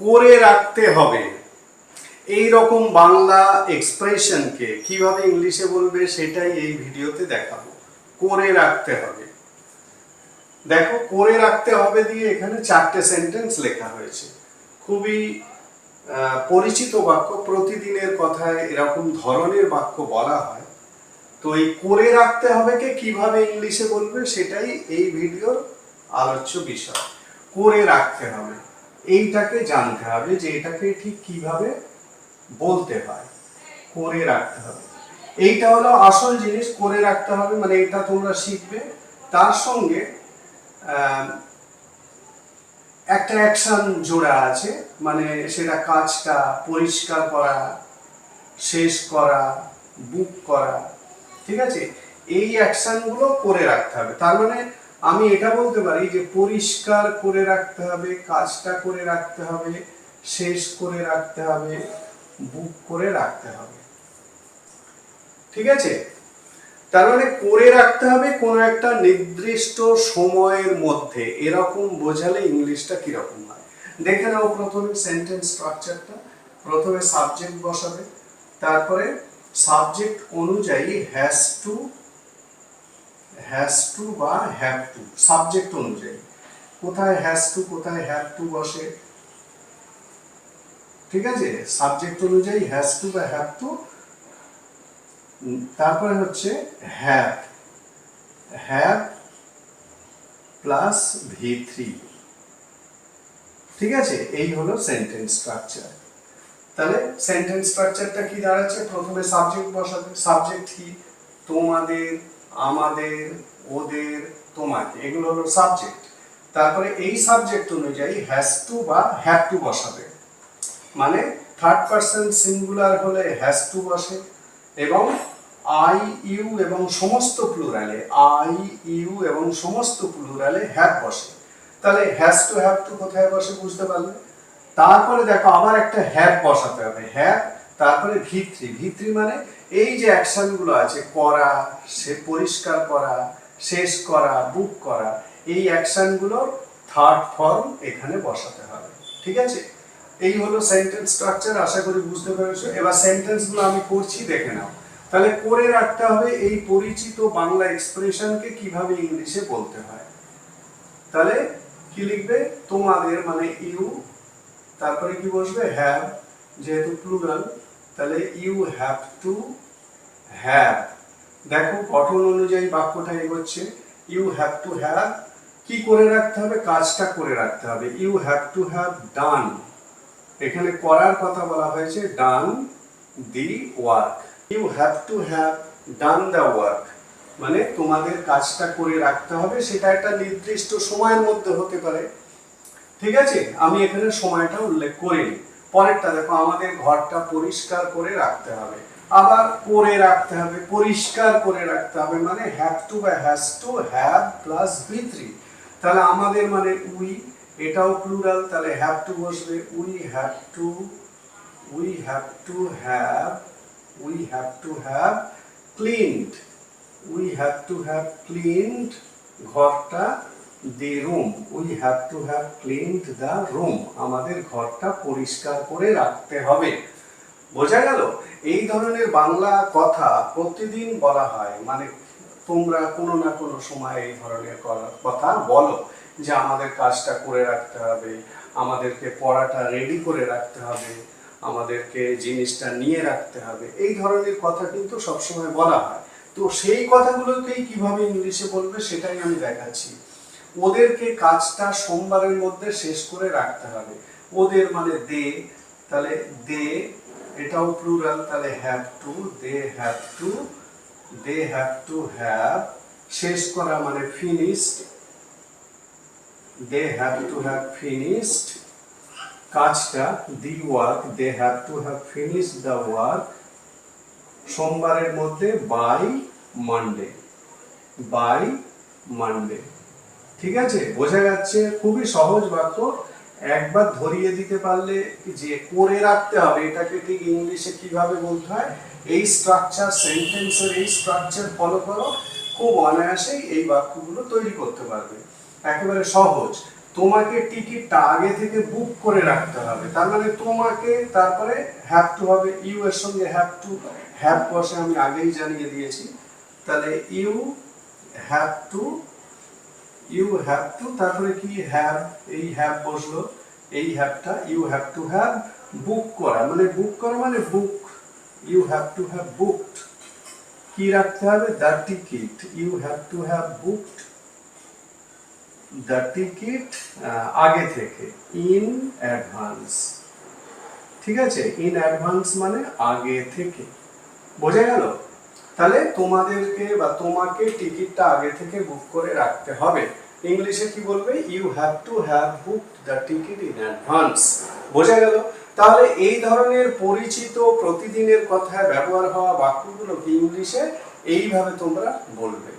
করে রাখতে হবে। এই রকম বাংলা এক্সপ্রেশনকে কীভাবে ইংলিশে বলবে সেটাই এই ভিডিওতে দেখাবো। করে রাখতে হবে। দেখো, করে রাখতে হবে দিয়ে এখানে চারটে সেন্টেন্স লেখা হয়েছে। খুবই পরিচিত বাক্য। প্রতিদিনের কথায় এরকম ধরনের বাক্য বলা হয়। তো এই করে রাখতে হবে কে কীভাবে ইংলিশে বলবে সেটাই এই ভিডিওর আলোচ্য বিষয়। করে রাখতে হবে। এইটাকে জানতে হবে যে এটাকে ঠিক কীভাবে বলতে হয়, করে রাখতে হবে। এইটা হলো আসল জিনিস, করে রাখতে হবে মানে এটা তোমরা শিখবে। তার সঙ্গে একটা অ্যাকশন জোড়া আছে মানে সেটা কাজটা পরিষ্কার করা, শেষ করা, বুক করা, ঠিক আছে? এই অ্যাকশনগুলো করে রাখতে হবে। তার মানে আমি এটা বলতে পারি যে পরিষ্কার করে রাখতে হবে, কাজটা করে রাখতে হবে, শেষ করে রাখতে হবে, বুক করে রাখতে হবে। ঠিক আছে? তার মানে করে রাখতে হবে কোনো একটা নির্দিষ্ট সময়ের মধ্যে। এরকম বোঝালে ইংলিশটা কীরকম হয়? দেখে নাও প্রথমে সেন্টেন্স স্ট্রাকচারটা প্রথমে সাবজেক্ট বসাবে, তারপরে সাবজেক্ট অনুযায়ী হ্যাজ টু হ্যাজ টু বা হ্যাভ টু সাবজেক্ট অনুযায়ী। কোথায় হ্যাজ টু কোথায় হ্যাভ টু বসে। ঠিক আছে? সাবজেক্ট অনুযায়ী হ্যাজ টু বা হ্যাভ টু তারপরে হচ্ছে have have plus V three ঠিক আছে? এই হলো সেন্টেন্স স্ট্রাকচার তাহলে সেন্টেন্স স্ট্রাকচারটা কি দাঁড়াচ্ছে? প্রথমে সাবজেক্ট বসাবে। সাবজেক্ট কি? তোমাদের আমাদের, ওদের তোমাকে এগুলো হলো সাবজেক্ট তারপরে এই সাবজেক্ট অনুযায়ী হ্যাজ টু বা হ্যাভ টু বসাবে। মানে থার্ড পার্সন সিঙ্গুলার হলে হ্যাজ টু বসে এবং আই ইউ এবং সমস্ত প্লুরালে আই ইউ এবং সমস্ত প্লুরালে হ্যাভ বসে। তাহলে হ্যাজ টু হ্যাভ টু কোথায় বসে বুঝতে পারলে? তারপরে দেখো আবার একটা হ্যাভ বসাতে হবে। হ্যাভ তারপরে ভিত্রি ভিত্রি মানে এই যে অ্যাকশনগুলো আছে, করা, সে পরিষ্কার করা, শেষ করা বুক করা, এই অ্যাকশনগুলো থার্ড ফর্ম এখানে বসাতে হবে। ঠিক আছে? এই হলো সেন্টেন্স স্ট্রাকচার আশা করি বুঝতে পেরেছ। এবার সেন্টেন্সগুলো আমি করছি, দেখে নাও। তাহলে করে রাখতে হবে এই পরিচিত বাংলা এক্সপ্রেশনকে কীভাবে ইংলিশে বলতে হয়। তাহলে কি লিখবে? তোমাদের মানে ইউ তারপরে কি বসবে? হ্যাভ যেহেতু প্লুরাল তাহলে ইউ হ্যাভ টু হ্যাভ দেখো গঠন অনুযায়ী বাক্যটা এগোচ্ছে। ইউ হ্যাভ টু হ্যাভ কি করে রাখতে হবে? কাজটা করে রাখতে হবে। You have to have done এখানে করার কথা বলা হয়েছে done the work you have to have done the work মানে তোমাদের কাজটা করে রাখতে হবে, সেটা একটা নির্দিষ্ট সময়ের মধ্যে হতে পারে। ঠিক আছে? আমি এখানে সময়টা উল্লেখ করিনি। পরেরটা দেখো, আমাদের ঘরটা পরিষ্কার করে রাখতে হবে। আবার করে রাখতে হবে, পরিষ্কার করে রাখতে হবে মানে হ্যাভ টু বা has to have plus V three তাহলে আমাদের মানে উই এটাও প্লুরাল তাহলে হ্যাভ টু বসবে we have to we have to have we have to have cleaned we have to have cleaned ঘরটা the room we have to have cleaned the room আমাদের ঘরটা পরিষ্কার করে রাখতে হবে। বোঝা গেল? এই ধরনের বাংলা কথা প্রতিদিন বলা হয়। মানে তোমরা কোনো না কোনো সময় এই ধরনের কথা বলো যে আমাদের কাজটা করে রাখতে হবে, আমাদেরকে পড়াটা রেডি করে রাখতে হবে, আমাদেরকে জিনিসটা নিয়ে রাখতে হবে। এই ধরনের কথা কিন্তু সবসময় বলা হয়। তো সেই কথাগুলোকেই কীভাবে ইংলিশে বলবে সেটাই আমি দেখাচ্ছি। ওদেরকে কাজটা সোমবারের মধ্যে শেষ করে রাখতে হবে। ওদের মানে দে, তাহলে দে, এটাও প্লুরাল তাহলে have to they have to they have to have শেষ করা মানে finished they have to have finished কাজটা the work they have to have finish the work সোমবারের মধ্যে বাই মানডে বাই মানডে ঠিক আছে? বোঝা যাচ্ছে খুবই সহজ বাক্য। একবার ধরিয়ে দিতে পারলে যে করে রাখতে হবে, এটাকে ঠিক ইংলিশে কীভাবে বলতে হয়? এই স্ট্রাকচার সেন্টেন্সের এই স্ট্রাকচার ফলো করো। খুব অনায়াসেই এই বাক্যগুলো তৈরি করতে পারবে। একেবারে সহজ। তোমাকে টিকিটটা আগে থেকে বুক করে রাখতে হবে। তার মানে তোমাকে তারপরে হ্যাভ টু হবে। ইউ এর সঙ্গে হ্যাভ টু হ্যাভ বসে আমি আগেই জানিয়ে দিয়েছি। তাহলে you have to you have to তারপরে কি হ্যাভ এই হ্যাভ বসল, এই হ্যাভটা you have to have book করা মানে বুক করা মানে book you have to have booked কি রাখতে হবে? The ticket you have to have booked the ticket আগে থেকে ইন অ্যাডভান্স ঠিক আছে? ইন অ্যাডভান্স মানে আগে থেকে, বোঝা গেল? তাহলে তোমাদেরকে বা তোমাকে টিকিটটা আগে থেকে বুক করে রাখতে হবে। ইংলিশে কি বলবে? You have to have book the ticket in advance বোঝা গেল? তাহলে এই ধরনের পরিচিত প্রতিদিনের কথায় ব্যবহার হওয়া বাক্যগুলোকে ইংলিশে এইভাবে তোমরা বলবে।